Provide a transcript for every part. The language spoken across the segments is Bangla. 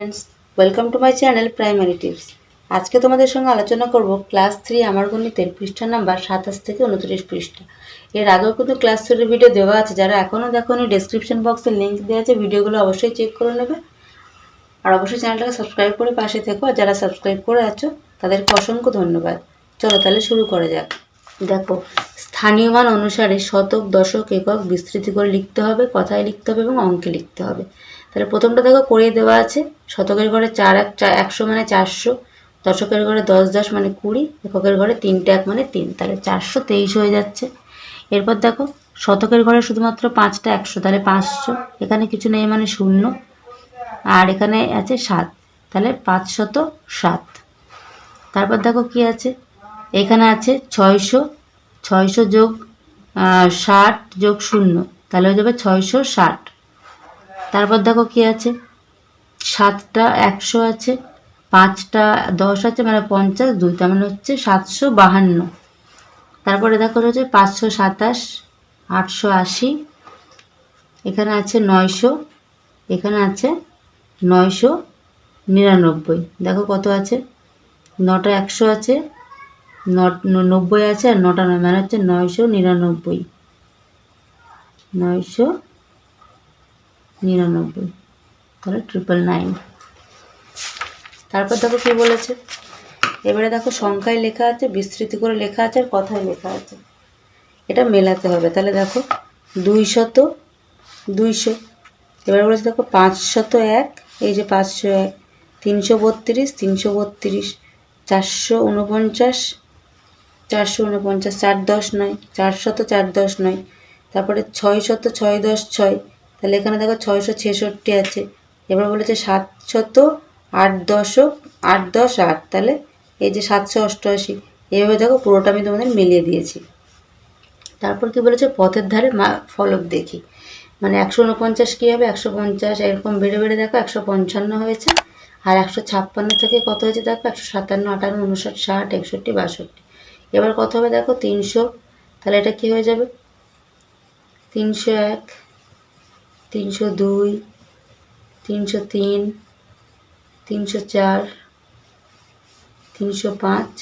Friends welcome to my channel primary tips আজকে তোমাদের সঙ্গে আলোচনা করব ক্লাস থ্রি আমার গণিতের পৃষ্ঠা নাম্বার সাতাশ থেকে উনত্রিশ পৃষ্ঠা। এর আগেও কিন্তু ক্লাস থ্রির ভিডিও দেওয়া আছে, যারা এখনও দেখোনি ডেসক্রিপশন বক্সে লিঙ্ক দেওয়া আছে ভিডিওগুলো অবশ্যই চেক করে নেবে। আর অবশ্যই চ্যানেলটাকে সাবস্ক্রাইব করে পাশে থেকো, আর যারা সাবস্ক্রাইব করে আছো, তাদেরকে অসংখ্য ধন্যবাদ। চলো তাহলে শুরু করা যাক। দেখো, স্থানীয় মান অনুসারে শতক, দশক, একক বিস্তৃতি করে লিখতে হবে, কথায় লিখতে হবে এবং অঙ্কে লিখতে হবে। তাহলে প্রথমটা দেখো, করিয়ে দেওয়া আছে। শতকের ঘরে চার এক একশো মানে চারশো। দশকের ঘরে দশ দশ মানে কুড়ি। এককের ঘরে তিনটে এক মানে তিন। তাহলে চারশো তেইশ হয়ে যাচ্ছে। এরপর দেখো, শতকের ঘরে শুধুমাত্র পাঁচটা একশো, তাহলে পাঁচশো। এখানে কিছু নেই মানে শূন্য। আর এখানে আছে সাত। তাহলে পাঁচশত সাত। তারপর দেখো কি আছে? এখানে আছে ছয়শো ছয়শো যোগ ষাট যোগ শূন্য। তাহলে হয়ে যাবে ছয়শো ষাট। তারপর দেখো কি আছে? সাতটা একশো আছে, পাঁচটা দশ আছে মানে পঞ্চাশ দুই তার মানে হচ্ছে সাতশো বাহান্ন। তারপরে দেখো হচ্ছে পাঁচশো সাতাশ, আটশো আশি, এখানে আছে নয়শো, এখানে আছে নয়শো নিরানব্বই। দেখো কত আছে? নটা একশো আছে নব্বই আছে আর নটা নয় মানে হচ্ছে নয়শো নিরানব্বই। নয়শো নিরানব্বই, তাহলে ট্রিপল নাইন তারপর দেখো কি বলেছে? এবারে দেখো সংখ্যায় লেখা আছে, বিস্তৃতি করে লেখা আছে আর কথায় লেখা আছে। এটা মেলাতে হবে, তাহলে দেখো দুই দুইশত, দুইশো। এবারে বলেছে দেখো পাঁচশত এক, এই যে পাঁচশো এক, তিনশো বত্রিশ তিনশো বত্রিশ, চারশো উনপঞ্চাশ চারশো উনপঞ্চাশ চার দশ নয়, চারশত চার দশ নয়, তারপরে ছয় শত ছয় দশ ছয় তাহলে এখানে দেখো ছয়শো ছেষট্টি আছে, এবার বলেছে সাতশত আট দশক আট দশ আট তাহলে এই যে সাতশো অষ্টআশি এইভাবে দেখো পুরোটা আমি তোমাদের মিলিয়ে দিয়েছি। তারপর কি বলেছে? পথের ধারে ফলক দেখি মানে একশো উনপঞ্চাশ কী হবে? একশো পঞ্চাশ, এরকম বেড়ে বেড়ে দেখো একশো পঞ্চান্ন হয়েছে, আর একশো ছাপ্পান্ন থেকে কত হয়েছে দেখো? একশো সাতান্ন, আটান্ন, উনষাট, ষাট, একষট্টি, বাষট্টি এবার কত হবে দেখো? তিনশো। তাহলে এটা কি হয়ে যাবে? তিনশো এক, তিনশো দুই, তিনশো তিন, তিনশো চার, তিনশো পাঁচ,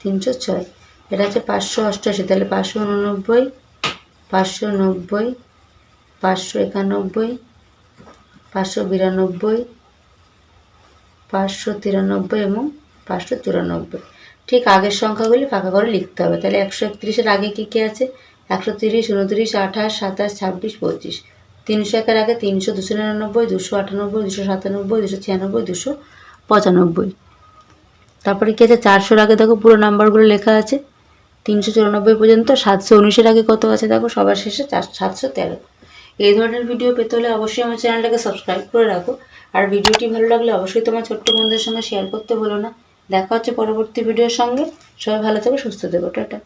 তিনশো ছয়। এটা হচ্ছে পাঁচশো অষ্টআশি তাহলে পাঁচশো উননব্বই, পাঁচশো নব্বই, পাঁচশো একানব্বই, পাঁচশো বিরানব্বই, পাঁচশো তিরানব্বই এবং পাঁচশো চুরানব্বই। ঠিক আগের সংখ্যাগুলি ফাঁকা করে লিখতে হবে। তাহলে একশো একত্রিশের আগে কী কী আছে? একশো তিরিশ, উনত্রিশ, আঠাশ, সাতাশ, ছাব্বিশ, পঁচিশ। তিনশো একের আগে তিনশো, দুশো নিরানব্বই, দুশো আটানব্বই, দুশো সাতানব্বই, দুশো ছিয়ানব্বই, দুশো পঁচানব্বই। তারপরে কী আছে? চারশোর আগে দেখো পুরো নাম্বারগুলো লেখা আছে। তিনশো চুরানব্বই পর্যন্ত, সাতশো উনিশের আগে কত আছে দেখো? সবার শেষে চার, সাতশো তেরো। এই ধরনের ভিডিও পেতে হলে অবশ্যই আমার চ্যানেলটাকে সাবস্ক্রাইব করে রাখো। আর ভিডিওটি ভালো লাগলে অবশ্যই তোমার ছোট্ট বন্ধুদের সঙ্গে শেয়ার করতে ভুলো না। দেখা হচ্ছে পরবর্তী ভিডিওর সঙ্গে। সবাই ভালো থেকো সুস্থ থেকো টাটা।